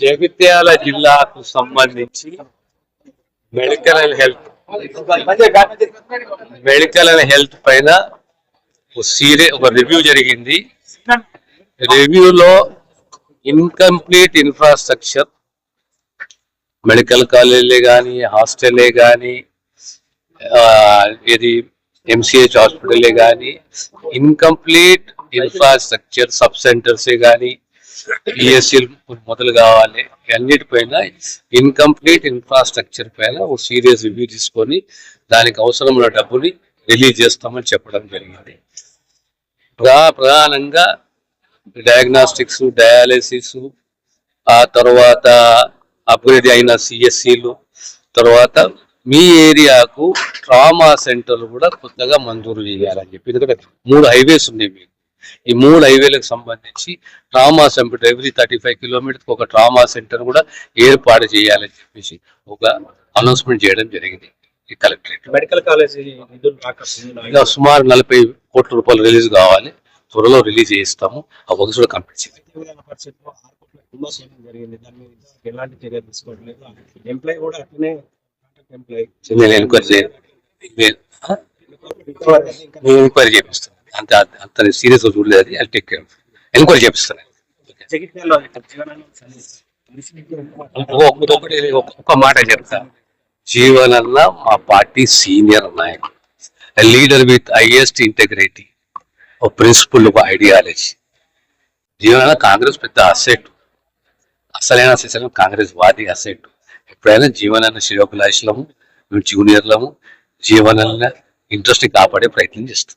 జగిత్యాల జిల్లాకు సంబంధించి medical and health medical and health పైన ఒక సీరియస్ ఒక రివ్యూ జరిగింది. రివ్యూలో ఇన్కంప్లీట్ ఇన్ఫ్రాస్ట్రక్చర్ మెడికల్ కాలేజీలే కానీ హాస్టల్లే కానీ ఇది ఎంసీహెచ్ హాస్పిటలే కానీ ఇన్కంప్లీట్ ఇన్ఫ్రాస్ట్రక్చర్ సబ్ సెంటర్సే కానీ పిఎస్సీ మొదలు కావాలి. అన్నిటిపైన ఇన్కంప్లీట్ ఇన్ఫ్రాస్ట్రక్చర్ పైన ఒక సీరియస్ రివ్యూ తీసుకొని దానికి అవసరమైన డబ్బుని రిలీజ్ చేస్తామని చెప్పడం జరిగింది. ప్రధానంగా డయాగ్నాస్టిక్స్ డయాలసిస్ ఆ తర్వాత అభివృద్ధి అయిన సిఎస్సిలు తర్వాత మీ ఏరియాకు ట్రామా సెంటర్లు కూడా కొత్తగా మంజూరు చేయాలని చెప్పి. ఎందుకంటే మూడు హైవేస్ ఉన్నాయి మీకు. ఈ మూడు హైవేలకు సంబంధించి trauma centre every thirty five కిలోమీటర్కి ఒక ట్రామా సెంటర్ కూడా ఏర్పాటు చేయాలని చెప్పేసి ఒక అనౌన్స్మెంట్ చేయడం జరిగింది ఈ కలెక్టరేట్. మెడికల్ కాలేజ్ నిధులు సుమారు నలభై కోట్ల రూపాయలు రిలీజ్ కావాలి. త్వరలో రిలీజ్ చేయిస్తాము ఆ వర్క్స్ కూడా కంప్లీట్ చేయాలి జరిగింది. దాని మీద ఎలాంటి చర్య తీసుకోవట్లేదు. ఎంప్లాయ్ కూడా అట్లనే నేను ఎంక్వైరీ నేను- ఎంక్వైరీ చేపిస్తాను అంత అంత సీరియస్గా చూడలేదు. అది అది టేక్ కేర్ ఎంక్వైరీ చేపిస్తాను జగిత్యాలలో ఒకటి మాట చెప్తా. జీవనన్న మా పార్టీ సీనియర్ నాయకుడు. లీడర్ విత్ హైయెస్ట్ ఇంటెగ్రిటీ ఒక ప్రిన్సిపల్ ఒక ఐడియాలజీ జీవనన్న కాంగ్రెస్ పెద్ద అసెట్ అసలైన అసెట్ కాంగ్రెస్ వాది అసెట్ ఎప్పుడైనా జీవనన్న శ్రేయోభిలాషులము మేము జూనియర్లము జీవనాన్ని ఇంట్రెస్ట్ కాపాడే ప్రయత్నం చేస్తాం